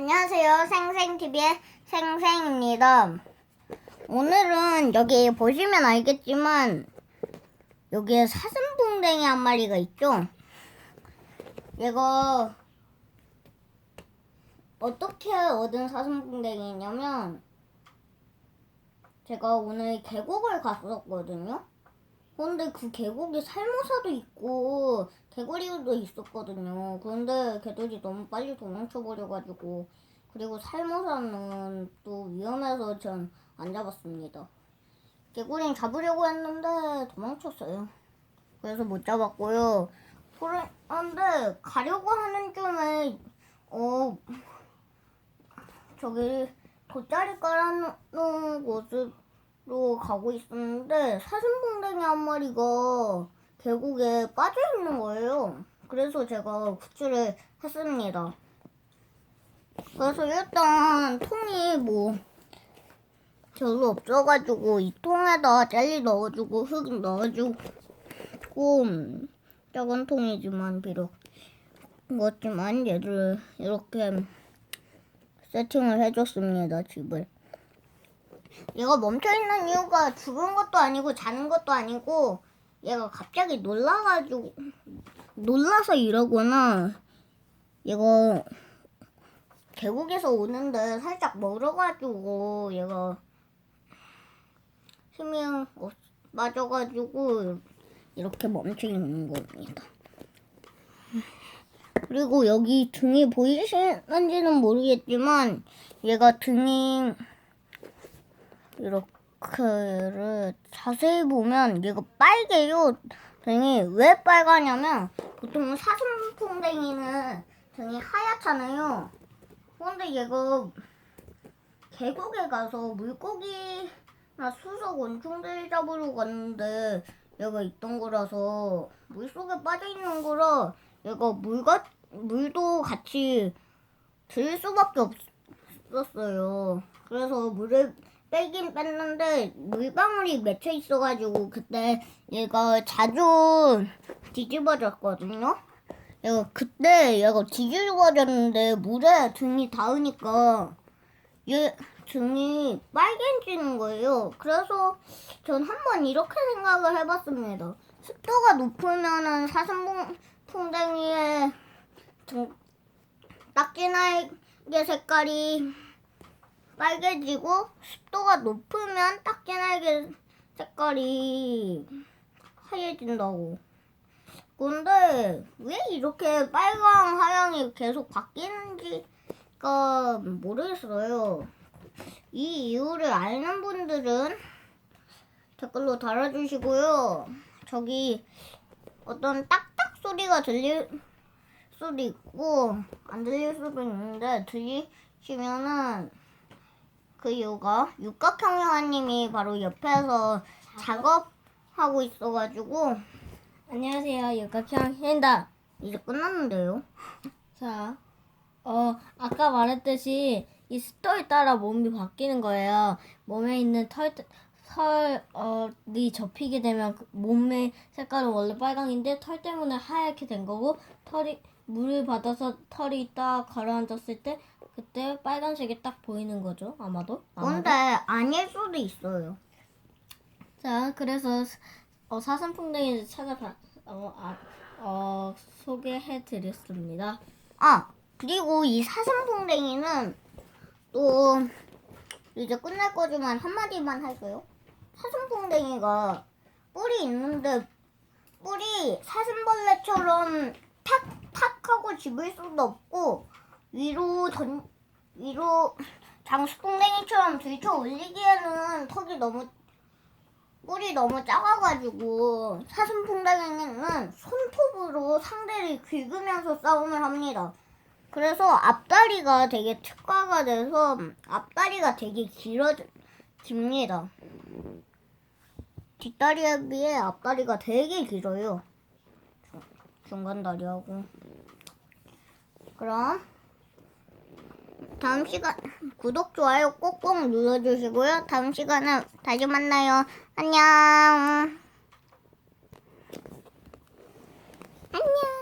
안녕하세요. 생생TV의 생생입니다. 오늘은 여기 보시면 알겠지만 여기에 사슴풍뎅이 한 마리가 있죠. 얘가 어떻게 얻은 사슴풍뎅이냐면 제가 오늘 계곡을 갔었거든요. 근데 그 계곡에 살모사도 있고 개구리도 있었거든요. 그런데 개들이 너무 빨리 도망쳐 버려가지고 그리고 살모사는 또 위험해서 전 안 잡았습니다. 개구리는 잡으려고 했는데 도망쳤어요. 그래서 못 잡았고요. 그런데 가려고 하는 쯤에 어 저기 돗자리 깔아놓은 곳으로 가고 있었는데 사슴풍뎅이 한 마리가 계곡에 빠져 있는 거예요. 그래서 제가 구출을 했습니다. 그래서 일단 통이 뭐 별로 없어가지고 이 통에다 젤리 넣어주고 흙 넣어주고 음, 작은 통이지만 비록 그렇지만 얘를 이렇게 세팅을 해줬습니다 집을. 얘가 멈춰있는 이유가 죽은 것도 아니고 자는 것도 아니고 얘가 갑자기 놀라가지고 놀라서 이러거나 얘가 계곡에서 오는데 살짝 멀어가지고 얘가 힘이 없- 빠져가지고 이렇게 멈춰 있는 겁니다. 그리고 여기 등이 보이시는지는 모르겠지만 얘가 등이 이렇게 를 자세히 보면 얘가 빨개요. 등이 왜 빨가냐면 보통 사슴풍뎅이는 등이 하얗잖아요. 근데 얘가 계곡에 가서 물고기나 수석 원충들 잡으러 갔는데 얘가 있던 거라서 물속에 빠져 있는 거라 얘가 물과 물도 같이 들 수밖에 없었어요. 그래서 물을 빼긴 뺐는데 물방울이 맺혀 있어가지고 그때 얘가 자주 뒤집어졌거든요. 얘가 그때 얘가 뒤집어졌는데 물에 등이 닿으니까 얘 등이 빨개지는 거예요. 그래서 전 한번 이렇게 생각을 해봤습니다. 습도가 높으면은 사슴풍뎅이의 등 딱지날개 색깔이 빨개지고 습도가 높으면 딱지 날개 색깔이 하얘진다고. 근데 왜 이렇게 빨강 하양이 계속 바뀌는지가 모르겠어요. 이 이유를 아는 분들은 댓글로 달아주시고요. 저기 어떤 딱딱 소리가 들릴 수도 있고 안 들릴 수도 있는데 들리시면은 그 이유가 육각형형아님이 바로 옆에서 작업하고 있어가지고 안녕하세요. 육각형 헨다. 이제 끝났는데요. 자, 어, 아까 말했듯이 이 습도에 따라 몸이 바뀌는 거예요. 몸에 있는 털, 털이 접히게 되면 그 몸의 색깔은 원래 빨강인데 털 때문에 하얗게 된 거고 털이 물을 받아서 털이 딱 가라앉았을 때 그때 빨간색이 딱 보이는 거죠. 아마도. 아마도. 근데 아닐 수도 있어요. 자, 그래서 어, 사슴풍뎅이를 찾아봐 어, 아, 어, 소개해 드렸습니다. 아 그리고 이 사슴풍뎅이는 또 이제 끝날 거지만 한마디만 할게요. 사슴풍뎅이가 뿔이 있는데 뿔이 사슴벌레처럼 탁 탁 하고 집을 수도 없고 위로 전 위로 장수풍뎅이처럼 들쳐 올리기에는 턱이 너무 뿔이 너무 작아가지고 사슴풍뎅이는 손톱으로 상대를 긁으면서 싸움을 합니다. 그래서 앞다리가 되게 특화가 돼서 앞다리가 되게 길어 깁니다. 뒷다리에 비해 앞다리가 되게 길어요. 중- 중간 다리하고. 그럼 다음 시간 구독 좋아요 꼭꼭 눌러주시고요. 다음 시간에 다시 만나요. 안녕. 안녕.